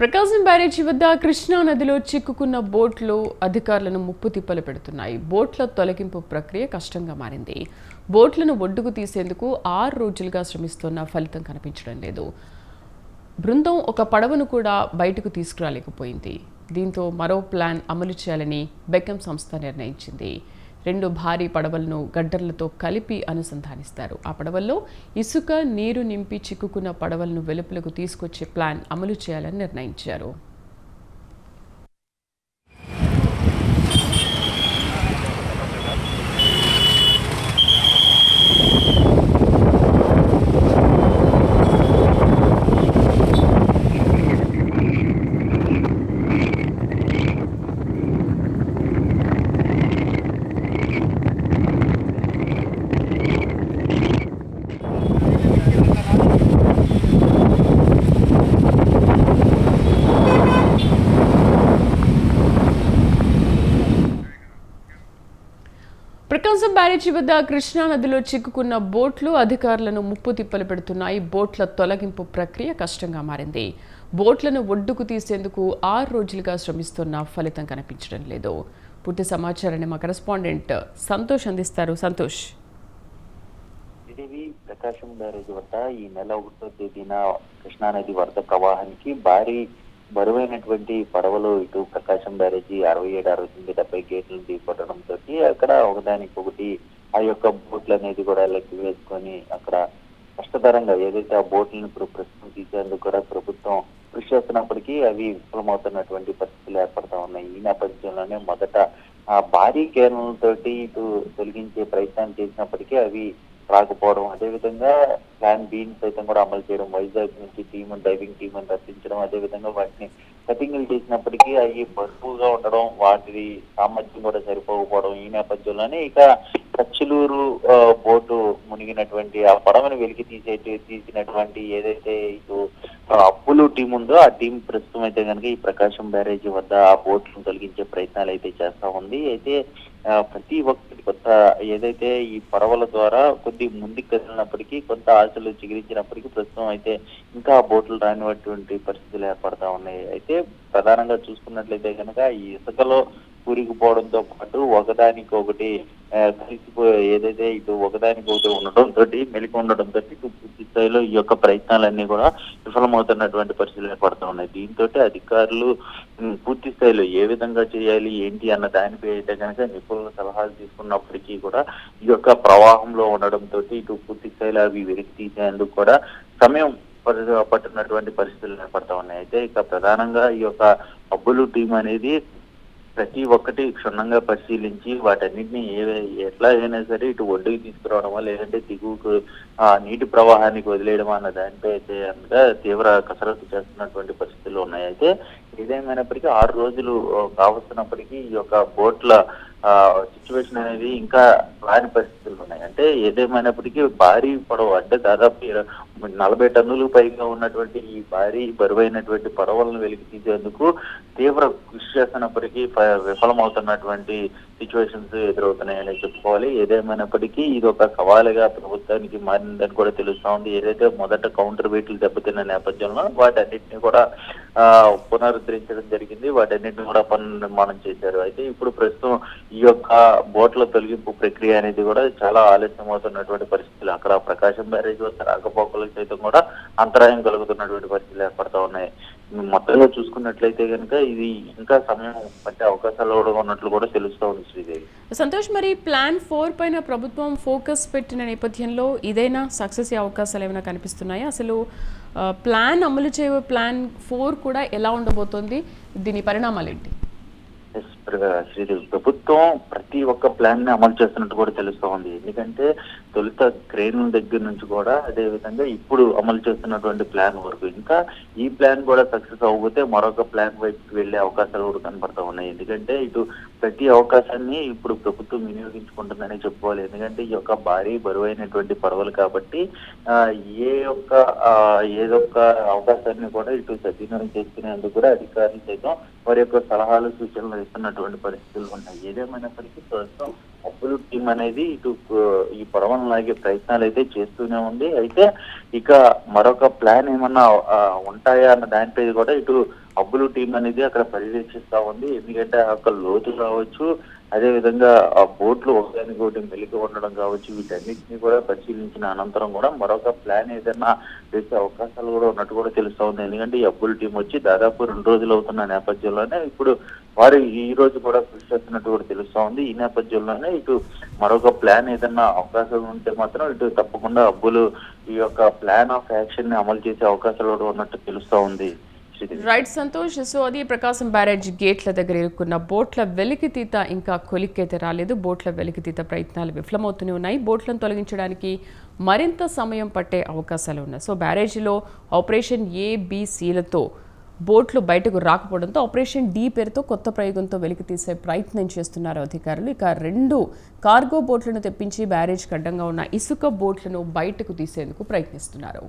ప్రకాశం బ్యారేజీ వద్ద కృష్ణా నదిలో చిక్కుకున్న బోట్లు అధికారులను ముప్పు తిప్పలు పెడుతున్నాయి. బోట్ల తొలగింపు ప్రక్రియ కష్టంగా మారింది. బోట్లను ఒడ్డుకు తీసేందుకు ఆరు రోజులుగా శ్రమిస్తున్న ఫలితం కనిపించడం లేదు. బృందం ఒక పడవను కూడా బయటకు తీసుకురాలేకపోయింది. దీంతో మరో ప్లాన్ అమలు చేయాలని బెక్కం సంస్థ నిర్ణయించింది. రెండు భారీ పడవలను గడ్డర్లతో కలిపి అనుసంధానిస్తారు. ఆ పడవల్లో ఇసుక నీరు నింపి చిక్కుకున్న పడవలను వెలుపలకు తీసుకొచ్చే ప్లాన్ అమలు చేయాలని నిర్ణయించారు. ప్రకాశం బ్యారేజీ వద్ద కృష్ణా నదిలో చిక్కుకున్న బోట్లు అధికారులను ముప్పు తిప్పలు పెడుతున్నాయి. బోట్ల తొలగింపు ప్రక్రియ కష్టంగా మారింది. బోట్లను ఒడ్డుకు తీసేందుకు ఆరు రోజులుగా శ్రమిస్తున్న ఫలితం కనిపించడం లేదు. పూర్తి సమాచారాన్ని మా కరెస్పాండెంట్ సంతోష్ అందిస్తారు. సంతోష్. ప్రకాశం బ్యారేజ్ వద్ద ఈ నెల ఒకటో తేదీన కృష్ణానది వరద ప్రవాహానికి భారీ బరువైనటువంటి పడవలు ఇటు ప్రకాశం బ్యారేజీ అరవై ఏడు అరవై తొమ్మిది డెబ్బై గేట్లు తీపట్టడంతో అక్కడ ఒకదానికొకటి ఆ యొక్క బోట్లు అనేది కూడా లెక్క వేసుకొని అక్కడ కష్టతరంగా ఏదైతే ఆ బోట్లను ఇప్పుడు ప్రస్తుతం తీసేందుకు కూడా ప్రభుత్వం కృషి చేస్తున్నప్పటికీ అవి విఫలమవుతున్నటువంటి పరిస్థితులు ఏర్పడతా ఉన్నాయి. ఈ నేపథ్యంలోనే మొదట ఆ భారీ కేరణలతోటి ఇటు తొలగించే ప్రయత్నం చేసినప్పటికీ అవి రాకపోవడం. అదేవిధంగా ప్లాన్ బీని సైతం కూడా అమలు చేయడం వైజాగ్ నుంచి టీమ్ డైవింగ్ టీమ్ అని రప్పించడం అదేవిధంగా వాటిని కటింగ్లు చేసినప్పటికీ అవి బరువుగా ఉండడం వాటి సామర్థ్యం కూడా సరిపోకపోవడం ఈ నేపథ్యంలోనే ఇక కచ్చిలూరు బోటు మునిగినటువంటి ఆ పడవను వెలికి తీసే తీసినటువంటి ఏదైతే ఇటు అప్పులు టీం ఉందో ఆ టీం ప్రస్తుతం అయితే కనుక ఈ ప్రకాశం బ్యారేజ్ వద్ద ఆ బోట్లను తొలగించే ప్రయత్నాలు అయితే చేస్తా ఉంది. అయితే ప్రతి ఒక్కటి కొత్త ఏదైతే ఈ పడవల ద్వారా కొద్ది ముందుకు కదిలినప్పటికీ కొంత ఆశలు చిగిరించినప్పటికీ ప్రస్తుతం అయితే ఇంకా ఆ బోట్లు రానిటువంటి పరిస్థితులు ఏర్పడతా ఉన్నాయి. అయితే ప్రధానంగా చూసుకున్నట్లయితే కనుక ఈ ఇసుకలో కూరుకుపోవడంతో పాటు ఒకదానికి ఒకటి ఏదైతే ఇటు ఒకదానికి ఒకటి ఉండడంతో మెలికి ఉండడంతో ఇటు పూర్తి స్థాయిలో ఈ యొక్క ప్రయత్నాలన్నీ కూడా విఫలమవుతున్నటువంటి పరిస్థితులు ఏర్పడుతూ ఉన్నాయి. దీంతో అధికారులు పూర్తి స్థాయిలో ఏ విధంగా చేయాలి ఏంటి అన్న దానిపై అయితే కనుక నిపుణుల సలహాలు తీసుకున్నప్పటికీ కూడా ఈ యొక్క ప్రవాహంలో ఉండడంతో ఇటు పూర్తి స్థాయిలో అవి వెలికి తీసేందుకు కూడా సమయం పడు- పట్టున్నటువంటి పరిస్థితులు ఏర్పడతా ఉన్నాయి. అయితే ఇక ప్రధానంగా ఈ యొక్క అబ్బులు టీం అనేది ప్రతి ఒక్కటి క్షుణ్ణంగా పరిశీలించి వాటన్నిటిని ఏ ఎట్లా అయినా సరే ఇటు ఒడ్డుకి తీసుకురావడమా లేదంటే దిగువకు ఆ నీటి ప్రవాహానికి వదిలేయడం అన్న దానిపై అయితే కనుక తీవ్ర కసరత్తు చేస్తున్నటువంటి పరిస్థితులు ఉన్నాయి. అయితే ఏదేమైనప్పటికీ ఆరు రోజులు కావస్తున్నప్పటికీ ఈ యొక్క బోట్ల సిచ్యువేషన్ అనేది ఇంకా రాని పరిస్థితులు అంటే ఏదేమైనప్పటికీ భారీ పడవ అంటే దాదాపు నలభై టన్నులు పైగా ఉన్నటువంటి ఈ భారీ బరువైనటువంటి పడవలను వెలికి తీసేందుకు తీవ్ర కృషి చేస్తున్నప్పటికీ విఫలమవుతున్నటువంటి సిచ్యువేషన్స్ ఎదురవుతున్నాయని చెప్పుకోవాలి. ఏదేమైనప్పటికీ ఇది ఒక సవాలుగా ప్రభుత్వానికి మారిందని కూడా తెలుస్తా ఉంది. ఏదైతే మొదట కౌంటర్ వెయిట్లు దెబ్బతిన్న నేపథ్యంలో వాటన్నిటిని కూడా పునరుద్ధరించడం జరిగింది. వాటన్నిటిని కూడా పునర్నిర్మాణం చేశారు. అయితే ఇప్పుడు ప్రస్తుతం ఈ యొక్క బోట్ల తొలగింపు ప్రక్రియ అనేది కూడా చాలా ఆలస్యం అవుతున్నటువంటి పరిస్థితులు. అక్కడ ప్రకాశం బ్యారేజ్ వద్ద రాకపోకలకు సైతం కూడా అంతరాయం కలుగుతున్నటువంటి పరిస్థితులు ఏర్పడతా ఉన్నాయి. మొత్తంగా చూసుకున్నట్లయితే కనుక ఇది ఇంకా సమయం పట్టే అవకాశాలు కూడా ఉన్నట్లు కూడా తెలుస్తూ ఉంది శ్రీదేవి. సంతోష్ మరి ప్లాన్ ఫోర్ పైన ప్రభుత్వం ఫోకస్ పెట్టిన నేపథ్యంలో ఇదైనా సక్సెస్ అయ్యే అవకాశాలు ఏమైనా కనిపిస్తున్నాయా? అసలు ప్లాన్ అమలు చేయ ప్లాన్ ఫోర్ కూడా ఎలా ఉండబోతోంది? దీని పరిణామాలు ఏంటి శ్రీదేవి ప్రభుత్వం ప్రతి ఒక్క ప్లాన్ని అమలు చేస్తున్నట్టు కూడా తెలుస్తూ ఉంది ఎందుకంటే తొలుత క్రేన్ల దగ్గర నుంచి కూడా అదే విధంగా ఇప్పుడు అమలు చేస్తున్నటువంటి ప్లాన్ వరకు. ఇంకా ఈ ప్లాన్ కూడా సక్సెస్ అవ్వకపోతే మరొక ప్లాన్ వైపు వెళ్ళే అవకాశాలు కూడా కనపడతా ఉన్నాయి. ఎందుకంటే ఇటు ప్రతి అవకాశాన్ని ఇప్పుడు ప్రభుత్వం వినియోగించుకుంటుందని చెప్పుకోవాలి. ఎందుకంటే ఈ యొక్క భారీ బరువైనటువంటి పడవలు కాబట్టి ఏ ఒక్క ఏదొక్క అవకాశాన్ని కూడా ఇటు సద్వినియోగం చేసుకునేందుకు కూడా అధికారులు సైతం వారి యొక్క సలహాలు సూచనలు ఇస్తున్నట్టు ఇస్తున్నటువంటి పరిస్థితులు ఉన్నాయి. ఏదేమైనప్పటికీ ప్రస్తుతం అబ్సల్యూట్ టీం అనేది ఇటు ఈ పడవను లాగే ప్రయత్నాలు అయితే చేస్తూనే ఉంది. అయితే ఇక మరొక ప్లాన్ ఏమన్నా ఉంటాయా అన్న దానిపై కూడా ఇటు అబ్బులు టీం అనేది అక్కడ పర్యవేక్షిస్తా ఉంది. ఎందుకంటే అక్కడ లోతు కావచ్చు అదే విధంగా ఆ బోట్లు ఒకదానికి ఒకటి మెలిగి ఉండడం కావచ్చు వీటన్నిటిని కూడా పరిశీలించిన అనంతరం కూడా మరొక ప్లాన్ ఏదైనా వేసే అవకాశాలు కూడా ఉన్నట్టు కూడా తెలుస్తా ఉంది. ఎందుకంటే ఈ అబ్బుల్ టీం వచ్చి దాదాపు రెండు రోజులు అవుతున్న నేపథ్యంలోనే ఇప్పుడు వారు ఈ రోజు కూడా కృషి చేస్తున్నట్టు కూడా తెలుస్తా ఉంది. ఈ నేపథ్యంలోనే ఇటు మరొక ప్లాన్ ఏదైనా అవకాశం ఉంటే మాత్రం ఇటు తప్పకుండా అబ్బులు ఈ యొక్క ప్లాన్ ఆఫ్ యాక్షన్ని అమలు చేసే అవకాశాలు కూడా ఉన్నట్టు తెలుస్తా ఉంది. రైట్ సంతోష్ సో అది ప్రకాశం బ్యారేజ్ గేట్ల దగ్గర ఇరుక్కున్న బోట్ల వెలికితీత ఇంకా కొలిక్కైతే రాలేదు. బోట్ల వెలికితీత ప్రయత్నాలు విఫలమవుతూనే ఉన్నాయి. బోట్లను తొలగించడానికి మరింత సమయం పట్టే అవకాశాలు ఉన్నాయి. సో బ్యారేజీలో ఆపరేషన్ ఏబిసిలతో బోట్లు బయటకు రాకపోవడంతో ఆపరేషన్ డి పేరుతో కొత్త ప్రయోగంతో వెలికి తీసే ప్రయత్నం చేస్తున్నారు అధికారులు. ఇక రెండు కార్గో బోట్లను తెప్పించి బ్యారేజ్ కడ్డంగా ఉన్న ఇసుక బోట్లను బయటకు తీసేందుకు ప్రయత్నిస్తున్నారు.